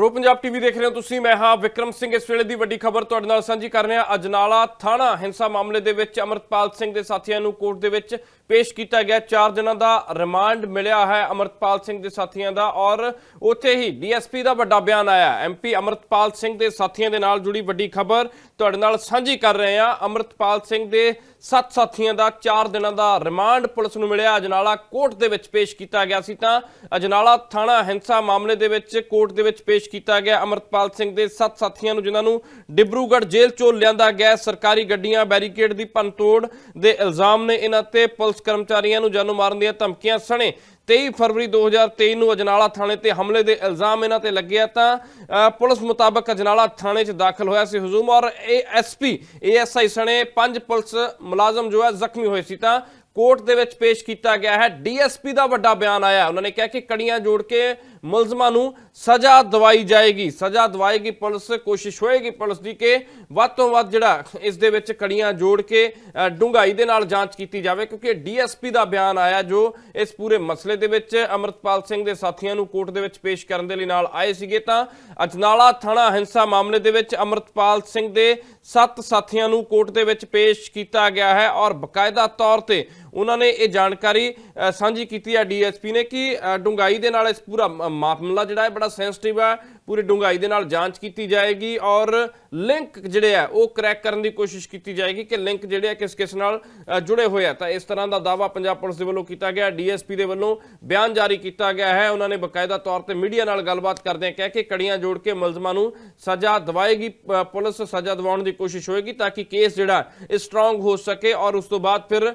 Pro Punjab TV ਦੇਖ ਰਹੇ ਹੋ ਤੁਸੀਂ। ਮੈਂ ਹਾਂ ਵਿਕਰਮ ਸਿੰਘ। ਇਸ ਵੇਲੇ ਦੀ ਵੱਡੀ ਖਬਰ ਤੁਹਾਡੇ ਨਾਲ ਸਾਂਝੀ ਕਰ ਰਿਹਾ। ਅਜਨਾਲਾ ਥਾਣਾ ਹਿੰਸਾ ਮਾਮਲੇ ਦੇ ਵਿੱਚ ਅਮਰਤਪਾਲ ਸਿੰਘ ਦੇ ਸਾਥੀਆਂ ਨੂੰ ਕੋਰਟ ਦੇ ਵਿੱਚ ਪੇਸ਼ ਕੀਤਾ ਗਿਆ। 4 ਦਿਨਾਂ ਦਾ ਰਿਮਾਂਡ ਮਿਲਿਆ ਹੈ ਅਮਰਤਪਾਲ ਸਿੰਘ ਦੇ ਸਾਥੀਆਂ ਦਾ ਔਰ ਉੱਥੇ ਹੀ ਡੀਐਸਪੀ ਦਾ ਵੱਡਾ ਬਿਆਨ ਆਇਆ। ਐਮਪੀ ਅਮਰਤਪਾਲ ਸਿੰਘ ਦੇ ਸਾਥੀਆਂ ਦੇ ਨਾਲ ਜੁੜੀ ਵੱਡੀ ਖਬਰ ਤੁਹਾਡੇ ਨਾਲ ਸਾਂਝੀ ਕਰ ਰਹੇ ਹਾਂ। ਅਮਰਤਪਾਲ ਸਿੰਘ ਦੇ ਸੱਤ ਸਾਥੀਆਂ ਦਾ 4 ਦਿਨਾਂ ਦਾ ਰਿਮਾਂਡ ਪੁਲਿਸ ਨੂੰ ਮਿਲਿਆ। ਅਜਨਾਲਾ ਕੋਰਟ ਦੇ ਵਿੱਚ ਪੇਸ਼ ਕੀਤਾ ਗਿਆ ਸੀ ਤਾਂ ਅਜਨਾਲਾ ਥਾਣਾ ਹਿੰਸਾ ਮਾਮਲੇ ਦੇ ਵਿੱਚ ਕੋਰਟ ਦੇ ਵਿੱਚ ਪੇਸ਼ ਕੀਤਾ ਗਿਆ। ਅਮਰਤਪਾਲ ਸਿੰਘ ਦੇ ਸੱਤ ਸਾਥੀਆਂ ਨੂੰ, ਜਿਨ੍ਹਾਂ ਨੂੰ ਡਿਬਰੂਗੜ੍ਹ ਜੇਲ੍ਹ ਚੋਂ ਲਿਆਂਦਾ ਗਿਆ ਸਰਕਾਰੀ ਗੱਡੀਆਂ, ਬੈਰੀਕੇਡ ਦੀ ਭੰਨਤੋੜ ਦੇ ਇਲਜ਼ਾਮ ਨੇ ਇਹਨਾਂ ਤੇ ਪੁਲਿਸ ਕਰਮਚਾਰੀਆਂ ਨੂੰ ਜਾਨੋਂ ਮਾਰਨ ਦੀਆਂ ਧਮਕੀਆਂ ਸਣੇ। 23 ਫਰਵਰੀ 2023 ਨੂੰ ਅਜਨਾਲਾ ਥਾਣੇ ਤੇ ਹਮਲੇ ਦੇ ਇਲਜ਼ਾਮ ਇਹਨਾਂ ਤੇ ਲੱਗਿਆ ਤਾਂ ਪੁਲਿਸ ਮੁਤਾਬਕ ਅਜਨਾਲਾ ਥਾਣੇ 'ਚ ਦਾਖਲ ਹੋਇਆ ਸੀ ਹਜੂਮ ਔਰ ਏਐਸਪੀ ਏਐਸਆਈ ਸਣੇ ਪੰਜ ਪੁਲਿਸ ਮੁਲਾਜ਼ਮ ਜੋ ਹੈ ਜ਼ਖਮੀ ਹੋਏ ਸੀ ਤਾਂ ਕੋਰਟ ਦੇ ਵਿੱਚ ਪੇਸ਼ ਕੀਤਾ ਗਿਆ ਹੈ। ਡੀਐਸਪੀ ਦਾ ਵੱਡਾ ਬਿਆਨ ਆਇਆ। ਉਹਨਾਂ ਨੇ ਕਿਹਾ ਕਿ ਕੜੀਆਂ ਜੋੜ ਕੇ ਮੁਲਜ਼ਮਾਂ ਨੂੰ ਸਜ਼ਾ ਦਵਾਈ ਜਾਏਗੀ। ਸਜ਼ਾ ਦਵਾਏਗੀ ਪੁਲਿਸ, ਕੋਸ਼ਿਸ਼ ਹੋਏਗੀ ਪੁਲਿਸ ਦੀ ਕਿ ਵੱਧ ਤੋਂ ਵੱਧ ਜਿਹੜਾ ਇਸ ਦੇ ਵਿੱਚ ਕੜੀਆਂ ਜੋੜ ਕੇ ਡੂੰਘਾਈ ਦੇ ਨਾਲ ਜਾਂਚ ਕੀਤੀ ਜਾਵੇ, ਕਿਉਂਕਿ ਡੀਐਸਪੀ ਦਾ ਬਿਆਨ ਆਇਆ ਜੋ ਇਸ ਪੂਰੇ ਮਸਲੇ ਦੇ ਵਿੱਚ ਅਮਰਤਪਾਲ ਸਿੰਘ ਦੇ ਸਾਥੀਆਂ ਨੂੰ ਕੋਰਟ ਦੇ ਵਿੱਚ ਪੇਸ਼ ਕਰਨ ਦੇ ਲਈ ਨਾਲ ਆਏ ਸੀਗੇ ਤਾਂ ਅਜਨਾਲਾ ਥਾਣਾ ਹਿੰਸਾ ਮਾਮਲੇ ਦੇ ਵਿੱਚ ਅਮਰਤਪਾਲ ਸਿੰਘ ਦੇ ਸੱਤ ਸਾਥੀਆਂ ਨੂੰ ਕੋਰਟ ਦੇ ਵਿੱਚ ਪੇਸ਼ ਕੀਤਾ ਗਿਆ ਹੈ ਔਰ ਬਕਾਇਦਾ ਤੌਰ ਤੇ ਉਹਨਾਂ ਨੇ ਇਹ ਜਾਣਕਾਰੀ ਸਾਂਝੀ ਕੀਤੀ ਹੈ ਡੀਐਸਪੀ ਨੇ ਕਿ ਅ, ਡੂੰਘਾਈ ਦੇ ਨਾਲ ਇਸ ਪੂਰਾ ਮਾਮਲਾ ਜਿਹੜਾ ਹੈ ਬੜਾ ਸੈਂਸਿਟਿਵ ਹੈ ਪੂਰੀ ਡੂੰਘਾਈ ਦੇ ਨਾਲ ਜਾਂਚ ਕੀਤੀ ਜਾਏਗੀ ਔਰ ਲਿੰਕ ਜਿਹੜੇ ਆ ਉਹ ਕਰੈਕ ਕਰਨ ਦੀ ਕੋਸ਼ਿਸ਼ ਕੀਤੀ ਜਾਏਗੀ ਕਿ ਲਿੰਕ ਜਿਹੜੇ ਆ ਕਿਸ ਕਿਸ ਨਾਲ ਜੁੜੇ ਹੋਏ ਆ। ਤਾਂ ਇਸ ਤਰ੍ਹਾਂ ਦਾ ਦਾਵਾ ਪੰਜਾਬ ਪੁਲਿਸ ਦੇ ਵੱਲੋਂ ਕੀਤਾ ਗਿਆ ਡੀਐਸਪੀ ਦੇ ਵੱਲੋਂ ਬਿਆਨ ਜਾਰੀ ਕੀਤਾ ਗਿਆ ਹੈ। ਉਹਨਾਂ ਨੇ ਬਕਾਇਦਾ ਤੌਰ ਤੇ ਮੀਡੀਆ ਨਾਲ ਗੱਲਬਾਤ ਕਰਦਿਆਂ ਕਹਿ ਕੇ ਕੜੀਆਂ ਜੋੜ ਕੇ ਮੁਲਜ਼ਮਾਂ ਨੂੰ ਸਜ਼ਾ ਦਵਾਏਗੀ ਪੁਲਿਸ ਸਜ਼ਾ ਦਿਵਾਉਣ ਦੀ ਕੋਸ਼ਿਸ਼ ਹੋਏਗੀ ਤਾਂ ਕਿ ਕੇਸ ਜਿਹੜਾ ਇਹ ਸਟਰੋਂਗ ਹੋ ਸਕੇ ਔਰ ਉਸ ਤੋਂ ਬਾਅਦ ਫਿਰ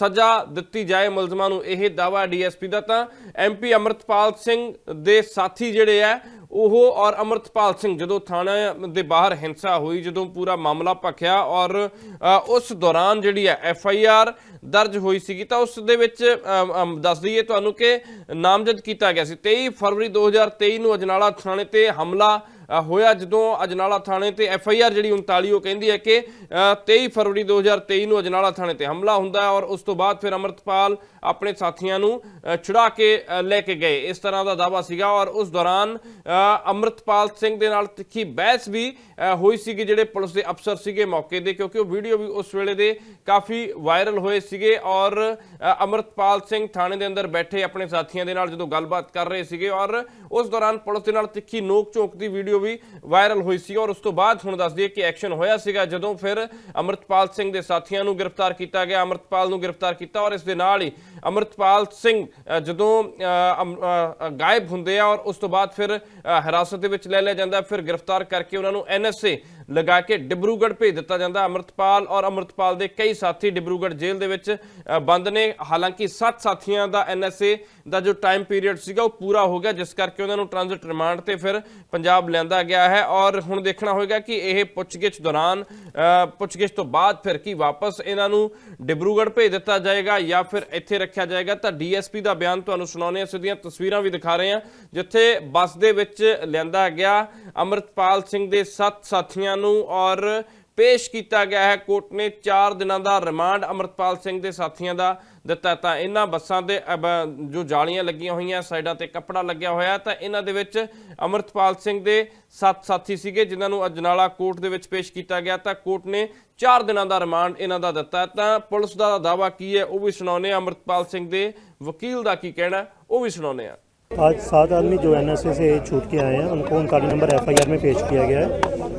ਸਜ਼ਾ ਦਿੱਤੀ ਜਾਏ ਮੁਲਜ਼ਮਾਂ ਨੂੰ ਇਹ ਦਾਵਾ ਡੀਐਸਪੀ ਦਾ, ਤਾਂ ਐਮਪੀ ਅਮਰਤਪਾਲ ਸਿੰਘ ਦੇ ਸਾਥੀ ਜਿਹੜੇ ਆ, ਉਹ ਔਰ ਅਮਰਤਪਾਲ ਸਿੰਘ ਜਦੋਂ ਥਾਣਾ ਦੇ ਬਾਹਰ ਹਿੰਸਾ ਹੋਈ, ਜਦੋਂ ਪੂਰਾ ਮਾਮਲਾ ਭਖਿਆ ਔਰ ਉਸ ਦੌਰਾਨ ਜਿਹੜੀ ਹੈ ਐਫ ਆਈ ਆਰ ਦਰਜ ਹੋਈ ਸੀਗੀ, ਤਾਂ ਉਸ ਦੇ ਵਿੱਚ ਦੱਸ ਦਈਏ ਤੁਹਾਨੂੰ ਕਿ ਨਾਮਜ਼ਦ ਕੀਤਾ ਗਿਆ ਸੀ। 23 ਫਰਵਰੀ 2023 ਨੂੰ ਅਜਨਾਲਾ ਥਾਣੇ ਤੇ ਹਮਲਾ ਹੋਇਆ ਜਦੋਂ ਅਜਨਾਲਾ ਥਾਣੇ ਤੇ ਐਫ ਆਈ ਆਰ ਜਿਹੜੀ 39 ਉਹ ਕਹਿੰਦੀ ਹੈ ਕਿ ਅ, 23 ਫਰਵਰੀ 2023 ਨੂੰ ਅਜਨਾਲਾ ਥਾਣੇ ਤੇ ਹਮਲਾ ਹੁੰਦਾ ਹੈ ਔਰ ਉਸ ਤੋਂ ਬਾਅਦ ਫਿਰ ਅਮਰਤਪਾਲ ਆਪਣੇ ਸਾਥੀਆਂ ਨੂੰ ਛੁਡਾ ਕੇ ਲੈ ਕੇ ਗਏ। ਇਸ ਤਰ੍ਹਾਂ ਦਾ ਦਾਵਾ ਸੀਗਾ ਔਰ ਉਸ ਦੌਰਾਨ ਅ, ਅਮਰਤਪਾਲ ਸਿੰਘ ਦੇ ਨਾਲ ਤਿੱਖੀ ਬਹਿਸ ਵੀ ਅ, ਹੋਈ ਸੀਗੀ ਜਿਹੜੇ ਪੁਲਿਸ ਦੇ ਅਫਸਰ ਸੀਗੇ ਮੌਕੇ ਦੇ ਕਿਉਂਕਿ ਉਹ ਵੀਡੀਓ ਵੀ ਉਸ ਵੇਲੇ ਦੇ ਕਾਫੀ ਵਾਇਰਲ ਹੋਏ ਸੀਗੇ ਔਰ ਅ, ਅਮਰਤਪਾਲ ਸਿੰਘ ਥਾਣੇ ਦੇ ਅੰਦਰ ਬੈਠੇ ਆਪਣੇ ਸਾਥੀਆਂ ਦੇ ਨਾਲ ਜਦੋਂ ਗੱਲਬਾਤ ਕਰ ਰਹੇ ਸੀਗੇ ਔਰ ਉਸ ਦੌਰਾਨ ਪੁਲਿਸ ਦੇ ਨਾਲ ਤਿੱਖੀ ਨੋਕ ਝੋਕ ਦੀ ਵੀਡੀਓ ਵੀ ਵਾਇਰਲ ਹੋਈ ਸੀ ਔਰ ਉਸ ਤੋਂ ਬਾਅਦ ਹੁਣ ਦੱਸ ਦਈਏ ਕਿ ਐਕਸ਼ਨ ਹੋਇਆ ਸੀਗਾ ਜਦੋਂ ਫਿਰ ਅਮਰਤਪਾਲ ਸਿੰਘ ਦੇ ਸਾਥੀਆਂ ਨੂੰ ਗ੍ਰਿਫਤਾਰ ਕੀਤਾ ਗਿਆ। ਅਮਰਤਪਾਲ ਨੂੰ ਗ੍ਰਿਫਤਾਰ ਕੀਤਾ ਔਰ ਇਸ ਦੇ ਨਾਲ ਹੀ ਅਮਰਤਪਾਲ ਸਿੰਘ ਜਦੋਂ ਅ, ਗਾਇਬ ਹੁੰਦੇ ਆ ਔਰ ਉਸ ਤੋਂ ਬਾਅਦ ਫਿਰ ਹਿਰਾਸਤ ਦੇ ਵਿੱਚ ਲੈ ਲਿਆ ਜਾਂਦਾ। ਫਿਰ ਗ੍ਰਿਫਤਾਰ ਕਰਕੇ ਉਹਨਾਂ ਨੂੰ ਐਨਐਸਏ ਲਗਾ ਕੇ ਡਿਬਰੂਗੜ੍ਹ ਭੇਜ ਦਿੱਤਾ ਜਾਂਦਾ। ਅਮਰਤਪਾਲ ਔਰ ਅਮਰਤਪਾਲ ਦੇ ਕਈ ਸਾਥੀ ਡਿਬਰੂਗੜ੍ਹ ਜੇਲ੍ਹ ਦੇ ਵਿੱਚ ਬੰਦ ਨੇ। ਹਾਲਾਂਕਿ 7 ਸਾਥੀਆਂ ਦਾ ਐਨਐਸਏ ਦਾ ਜੋ ਟਾਈਮ ਪੀਰੀਅਡ ਸੀਗਾ, ਉਹ ਪੂਰਾ ਹੋ ਗਿਆ, ਜਿਸ ਕਰਕੇ ਉਹਨਾਂ ਨੂੰ ਟ੍ਰਾਂਜ਼ਿਟ ਰਿਮਾਂਡ ਤੇ ਫਿਰ ਪੰਜਾਬ ਲਿਆਂਦਾ ਗਿਆ ਹੈ। ਔਰ ਹੁਣ ਦੇਖਣਾ ਹੋਏਗਾ ਕਿ ਇਹ ਪੁੱਛਗਿੱਛ ਦੌਰਾਨ ਪੁੱਛਗਿੱਛ ਤੋਂ ਬਾਅਦ ਫਿਰ ਕੀ ਵਾਪਸ ਇਹਨਾਂ ਨੂੰ ਡਿਬਰੂਗੜ੍ਹ ਭੇਜ ਦਿੱਤਾ ਜਾਏਗਾ ਜਾਂ ਫਿਰ ਇੱਥੇ ਰੱਖਿਆ ਜਾਏਗਾ। ਤਾਂ ਡੀਐਸਪੀ ਦਾ ਬਿਆਨ ਤੁਹਾਨੂੰ ਸੁਣਾਉਂਦੇ ਹਾਂ। ਸਿੱਧੀਆਂ ਤਸਵੀਰਾਂ ਵੀ ਦਿਖਾ ਰਹੇ ਹਾਂ, ਜਿੱਥੇ ਬੱਸ ਦੇ ਵਿੱਚ ਲਿਆਂਦਾ ਗਿਆ। ਅਮਰਤਪਾਲ ਸਿੰਘ ਦੇ ਸੱਤ ਸਾਥੀਆਂ ਨੂੰ ਔਰ ਪੇਸ਼ ਕੀਤਾ ਗਿਆ ਹੈ ਕੋਰਟ ਨੇ 4 ਦਿਨਾਂ ਦਾ ਰਿਮਾਂਡ ਅਮਰਤਪਾਲ ਸਿੰਘ ਦੇ ਸਾਥੀਆਂ ਦਾ ਦਿੱਤਾ ਤਾਂ ਇਹਨਾਂ ਬੱਸਾਂ ਦੇ ਅਬ- ਜੋ ਜਾਲੀਆਂ ਲੱਗੀਆਂ ਹੋਈਆਂ ਸਾਈਡਾਂ ਤੇ ਕੱਪੜਾ ਲੱਗਿਆ ਹੋਇਆ ਤਾਂ ਇਹਨਾਂ ਦੇ ਵਿੱਚ ਅਮਰਤਪਾਲ ਸਿੰਘ ਦੇ ਸੱਤ ਸਾਥੀ ਸੀਗੇ ਜਿਨ੍ਹਾਂ ਨੂੰ ਅਜਨਾਲਾ ਕੋਰਟ ਦੇ ਵਿੱਚ ਪੇਸ਼ ਕੀਤਾ ਗਿਆ ਤਾਂ ਕੋਰਟ ਨੇ 4 ਦਿਨਾਂ ਦਾ ਰਿਮਾਂਡ ਇਹਨਾਂ ਦਾ ਦਿੱਤਾ ਤਾਂ ਪੁਲਿਸ ਦਾ ਦਾਵਾ ਕੀ ਹੈ ਉਹ ਵੀ ਸੁਣਾਉਂਦੇ ਆ ਅਮਰਤਪਾਲ ਸਿੰਘ ਦੇ ਵਕੀਲ ਦਾ ਕੀ ਕਹਿਣਾ ਉਹ ਵੀ ਸੁਣਾਉਂਦੇ ਆ आज सात आदमी जो एन से छूट के आए हैं उनको उनतालीस नंबर एफ में पेश किया गया है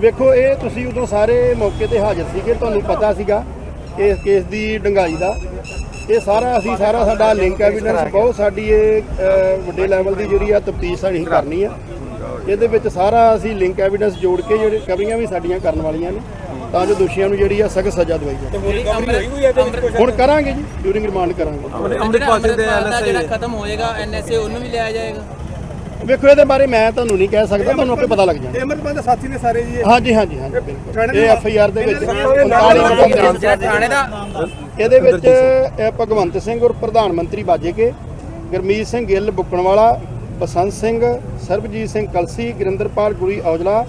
ਵੇਖੋ ਇਹ ਤੁਸੀਂ ਉਦੋਂ ਸਾਰੇ ਮੌਕੇ ਤੇ ਹਾਜ਼ਰ ਸੀਗੇ ਤੁਹਾਨੂੰ ਪਤਾ ਸੀਗਾ ਇਸ ਕੇਸ ਦੀ ਡੰਗਾਈ ਦਾ। ਇਹ ਸਾਰਾ ਅਸੀਂ ਸਾਰਾ ਸਾਡਾ ਲਿੰਕ ਐਵੀਡੈਂਸ ਬਹੁਤ ਸਾਡੀ ਇਹ ਵੱਡੇ ਲੈਵਲ ਦੀ ਜਿਹੜੀ ਆ ਤਫਤੀਸ਼ ਸਾਡੀ ਕਰਨੀ ਆ। ਇਹਦੇ ਵਿੱਚ ਸਾਰਾ ਅਸੀਂ ਲਿੰਕ ਐਵੀਡੈਂਸ ਜੋੜ ਕੇ ਜਿਹੜੇ ਕਵਰੀਆਂ ਵੀ ਸਾਡੀਆਂ ਕਰਨ ਵਾਲੀਆਂ ਨੇ ਤਾਂ ਜੋ ਦੋਸ਼ੀਆਂ ਨੂੰ ਜਿਹੜੀ ਆ ਸਖਤ ਸਜ਼ਾ ਦਵਾਈ ਜਾਵੇ। ਹੁਣ ਕਰਾਂਗੇ ਜੀ ਡਿਊਰਿੰਗ ਰਿਮਾਂਡ ਕਰਾਂਗੇ। ਅੰਮ੍ਰਿਤਪਾਲ ਸਿੰਘ ਦੇ ਖਤਮ ਹੋਏਗਾ ਐਨਐਸਏ ਉਹਨੂੰ ਵੀ ਲਿਆ ਜਾਏਗਾ। ਵੇਖੋ ਇਹਦੇ ਬਾਰੇ ਮੈਂ ਤੁਹਾਨੂੰ ਨਹੀਂ ਕਹਿ ਸਕਦਾ ਤੁਹਾਨੂੰ ਆਪੇ ਪਤਾ ਲੱਗ ਜਾਣਾ। ਅਮਰਪਾਲ ਦੇ ਸਾਥੀ ਨੇ ਸਾਰੇ ਜੀ ਹਾਂਜੀ ਹਾਂਜੀ ਹਾਂਜੀ ਇਹ ਐਫ ਆਈ ਆਰ ਦੇ ਵਿੱਚ ਥਾਣੇ ਦਾ ਇਹਦੇ ਵਿੱਚ ਭਗਵੰਤ ਸਿੰਘ ਔਰ ਪ੍ਰਧਾਨ ਮੰਤਰੀ ਬਾਜੇਕੇ ਗਰਮੀਤ ਸਿੰਘ ਗਿੱਲ ਬੁੱਕਣ ਵਾਲਾ ਬਸੰਤ ਸਿੰਘ ਸਰਬਜੀਤ ਸਿੰਘ ਕਲਸੀ ਗੁਰਿੰਦਰਪਾਲ ਗੁਰੀ ਔਜਲਾ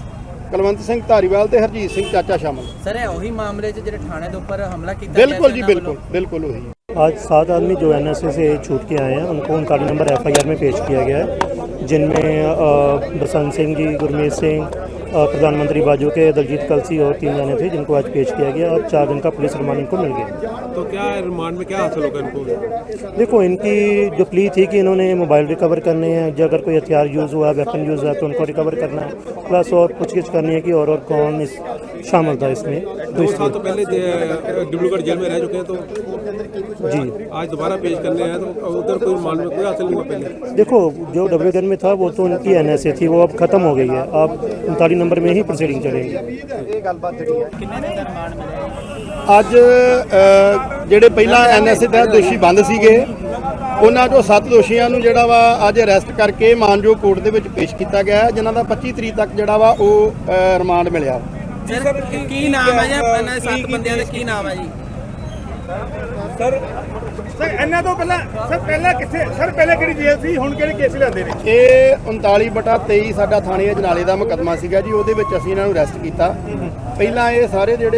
ਕਲਵੰਤ ਸਿੰਘ ਧਾਰੀਵਾਲ ਤੇ ਹਰਜੀਤ ਸਿੰਘ ਚਾਚਾ ਸ਼ਾਮਲ। ਸਰ ਇਹ ਉਹੀ ਮਾਮਲੇ ਜਿਹੜੇ ਥਾਣੇ ਦੇ ਉੱਪਰ ਹਮਲਾ ਕੀਤਾ ਬਿਲਕੁਲ ਜੀ ਬਿਲਕੁਲ ਬਿਲਕੁਲ ਉਹੀ। ਅੱਜ सात ਆਦਮੀ ਜੋ एन एस ए से छूट के आए हैं उनको उनका नंबर एफ आई आर में पेश जिनमें अ, बसंत सिंह जी गुरमीत सिंह अ, प्रधानमंत्री बाजू के दलजीत कलसी और तीन जने थे जिनको आज पेश किया गया और चार दिन का पुलिस रिमांड इनको मिल गया। तो क्या रिमांड में क्या हासिल होगा इनको? देखो इनकी जो प्ली थी कि इन्होंने मोबाइल रिकवर करने हैं जो अगर कोई हथियार यूज़ हुआ वेपन यूज़ हुआ तो उनको रिकवर करना है। प्लस और कुछ पूछगिछ करनी है कि और और कौन इस शामिल था इसमें। तो इसलिए तो पहले डिब्रूगढ़ जेल में रह चुके हैं तो जी। आज दोबारा पेश करने हैं तो उधर कोई रिमांड में कोई हासिल नहीं हुआ पहले। देखो जो डब्ल्यू में था वो तो उनकी एनएसए थी वो अब खत्म हो गई है। अब उनतालीस नंबर में ही प्रोसीडिंग चलेगी ਅੱਜ ਅ, ਜਿਹੜੇ ਪਹਿਲਾਂ ਐਨਐਸਏ ਤਹਿਤ ਦੋਸ਼ੀ ਬੰਦ ਸੀਗੇ ਉਹਨਾਂ ਚੋਂ ਸੱਤ ਦੋਸ਼ੀਆਂ ਨੂੰ ਜਿਹੜਾ ਵਾ ਅੱਜ ਅਰੈਸਟ ਕਰਕੇ ਮਾਨਜੋ ਕੋਰਟ ਦੇ ਵਿੱਚ ਪੇਸ਼ ਕੀਤਾ ਗਿਆ ਹੈ, ਜਿਨ੍ਹਾਂ ਦਾ 25 ਤਰੀਕ ਤੱਕ ਜਿਹੜਾ ਵਾ ਉਹ ਅ, ਰਿਮਾਂਡ ਮਿਲਿਆ ਸਰ ਕੀ- ਕੀ ਨਾਮ ਹੈ ਜੀ ਇਹਨਾਂ ਦੇ ਸੱਤ ਬੰਦਿਆਂ ਦਾ ਕੀ ਨਾਮ ਹੈ ਜੀ ਸਰ ਸਰ ਇਹਨਾਂ ਤੋਂ ਪਹਿਲਾਂ ਸਰ ਪਹਿਲਾਂ ਕਿੱਥੇ ਸਰ ਪਹਿਲਾਂ ਕਿਹੜੀ ਜੇਲ੍ਹ ਸੀ? ਹੁਣ ਕਿਹੜੇ ਕੇਸ ਲੈਂਦੇ ਨੇ? ਇਹ 39 ਬਟਾ 23 ਸਾਡਾ ਥਾਣੇ ਅਜਨਾਲੇ ਦਾ ਮੁਕੱਦਮਾ ਸੀਗਾ ਜੀ ਉਹਦੇ ਵਿੱਚ ਅਸੀਂ ਇਹਨਾਂ ਨੂੰ ਅਰੈਸਟ ਕੀਤਾ। ਪਹਿਲਾਂ ਇਹ ਸਾਰੇ ਜਿਹੜੇ